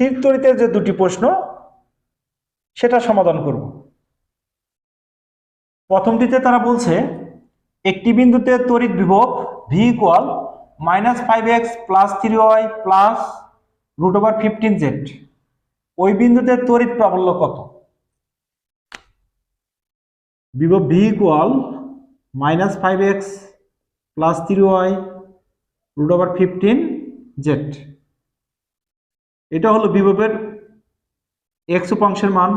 স্থির তড়িতের যে দুটি প্রশ্ন, সেটা সমাধান করব। প্রথমটিতে তারা বলছে, একটি বিন্দুতে তড়িৎ বিভব V equal minus five X plus three Y plus root over fifteen Z ওই বিন্দুতে তড়িৎ প্রাবল্য কত? বিভব V equal minus five X plus three Y root over fifteen Z এটা হলো বিভবের এক্স উপাংশের মান,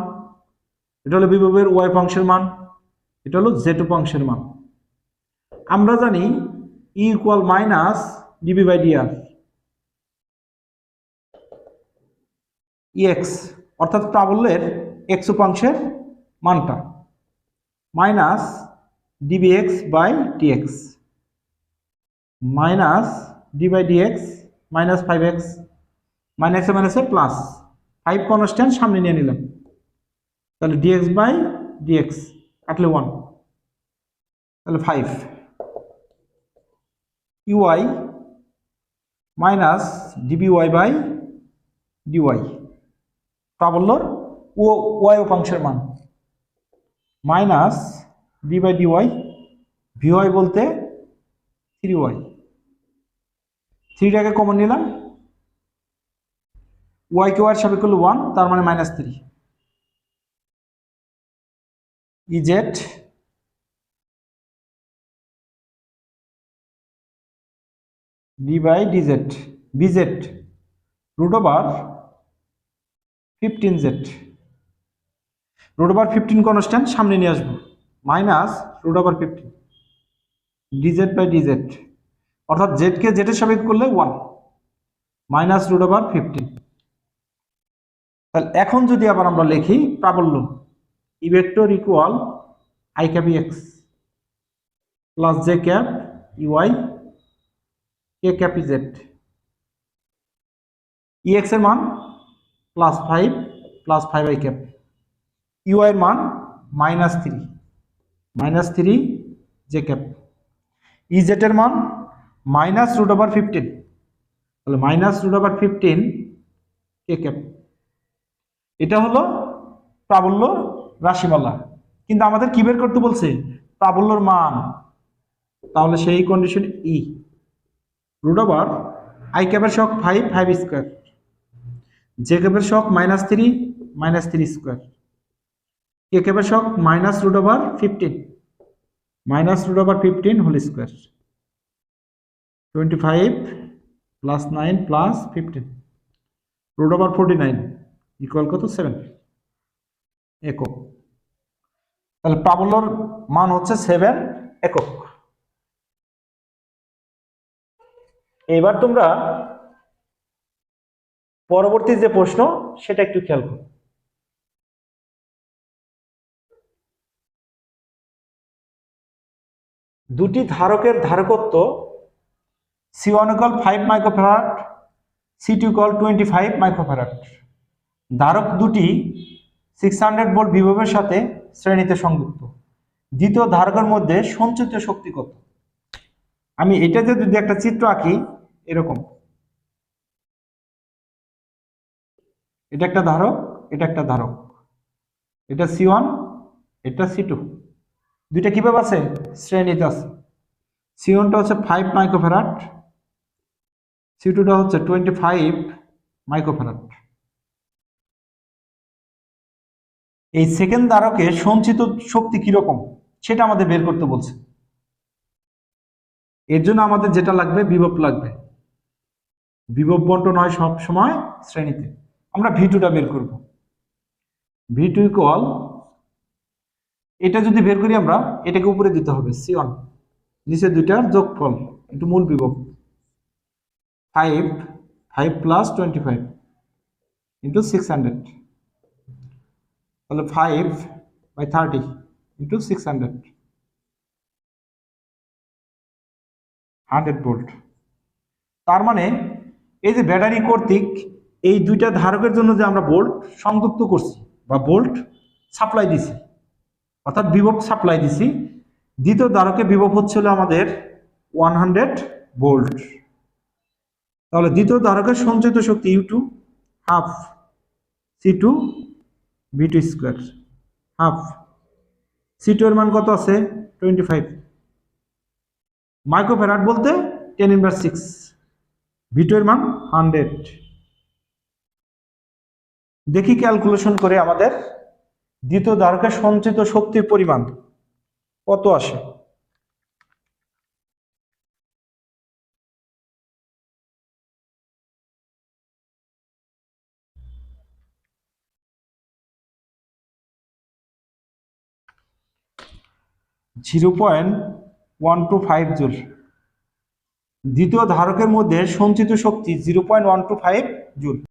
এটা হলো বিভবের ওয়াই উপাংশের মান, এটা হলো জেড উপাংশের মান। আমরা জানি E equal minus DB by DR X অর্থাৎ প্রাবল্যের এক্স উপাংশের মানটা minus DB X by DX minus D by DX minus five X মাইনাসে মাইনাসে প্লাস ফাইভ কনস্ট্যান্ট সামনে নিয়ে নিলাম। তাহলে ডিএক্স বাই ডিএক্স কাটলে ওয়ান তাহলে five UI minus DB Y by DY প্রাবল্যর ও ওয়াই উপাংশের মান। Minus D by DY VY বলতে থ্রি ওয়াই থ্রিটাকে কমন নিলাম। ওয়াই কে ওয়াই সাপেক্ষ ওয়ান তার মানে minus three EZ D by DZ BZ root over fifteen Z root over fifteen constant সামনে নিয়ে আসব। Minus root over fifteen DZ by DZ অর্থাৎ জেডকে জেডের সাপেক্ষ করলে one minus root over fifteen তাহলে এখন যদি আবার আমরা লিখি প্রাবল্য E vector equal I cap X plus J cap UI K cap Z E এক্সের মান plus five plus five I cap UI এর মান minus three minus three J cap E Z এর মান মাইনাস রুট ওভার ফিফটিন তাহলে minus root over fifteen K cap এটা হলো প্রাবল্য রাশিমালা। কিন্তু আমাদের কি বের করতে বলছে? প্রাবল্যর মান। তাহলে সেই condition E root over I ক্যাপের শক ফাইভ ফাইভ স্কোয়ার জে ক্যাপের শক minus three minus three square K ক্যাপের শক minus root over fifteen minus root over fifteen whole square twenty five plus nine plus fifteen root over forty nine equal কত? Seven একক। তাহলে প্রাবল্যর মান হচ্ছে seven একক। এবার তোমরা পরবর্তী যে প্রশ্ন, সেটা একটু খেয়াল করো। দুটি ধারকের ধারকত্ব C one equal five microfarad C two equal twenty five microfarad ধারক দুটি সিক্স হান্ড্রেড ভোল্ট বিভবের সাথে শ্রেণীতে সংযুক্ত। দ্বিতীয় ধারকের মধ্যে সঞ্চিত শক্তি কত? আমি এটা যে যদি একটা চিত্র আঁকি, এরকম। এটা একটা ধারক এটা একটা ধারক এটা সি ওয়ান, এটা সি টু। দুইটা কীভাবে আছে? শ্রেণীতে আছে। সি ওয়ানটা হচ্ছে ফাইভ মাইক্রোফ্যারাড সি টুটা হচ্ছে টোয়েন্টি ফাইভ মাইক্রোফ্যারাড এই সেকেন্ড ধারকে সঞ্চিত শক্তি কীরকম? সেটা আমাদের বের করতে বলছে। এর জন্য আমাদের যেটা লাগবে, বিভব লাগবে। বিভব বন্টন হয় সব সময় শ্রেণীতে। আমরা ভি টুটা বের করব। ভি টু ইকুয়াল এটা যদি বের করি আমরা, এটাকে উপরে দিতে হবে সি ওয়ান নিচে দুইটার যোগফল, একটু মূল বিভব। Five five plus twenty five into six hundred তাহলে five by thirty into six hundred hundred volt তার মানে এই যে ব্যাটারি কর্তৃক এই দুইটা ধারকের জন্য যে আমরা বোল্ট সংযুক্ত করছি বা বোল্ট সাপ্লাই দিছি, অর্থাৎ বিভব সাপ্লাই দিছি, দ্বিতীয় ধারকে বিভব হচ্ছিল আমাদের ওয়ান হান্ড্রেড ভোল্ট তাহলে দ্বিতীয় ধারকের সঞ্চিত শক্তি U two half C two V two square. Half. C two এর মান কত আছে? টোয়েন্টি ফাইভ মাইক্রোফেরাট বলতে ten inverse six V two এর মান হান্ড্রেড দেখি ক্যালকুলেশন করে আমাদের দ্বিতীয় ধারকের সঞ্চিত শক্তির পরিমাণ কত আসে? Zero point one two five joule. দ্বিতীয় ধারকের মধ্যে সঞ্চিত শক্তি zero point one two five joule.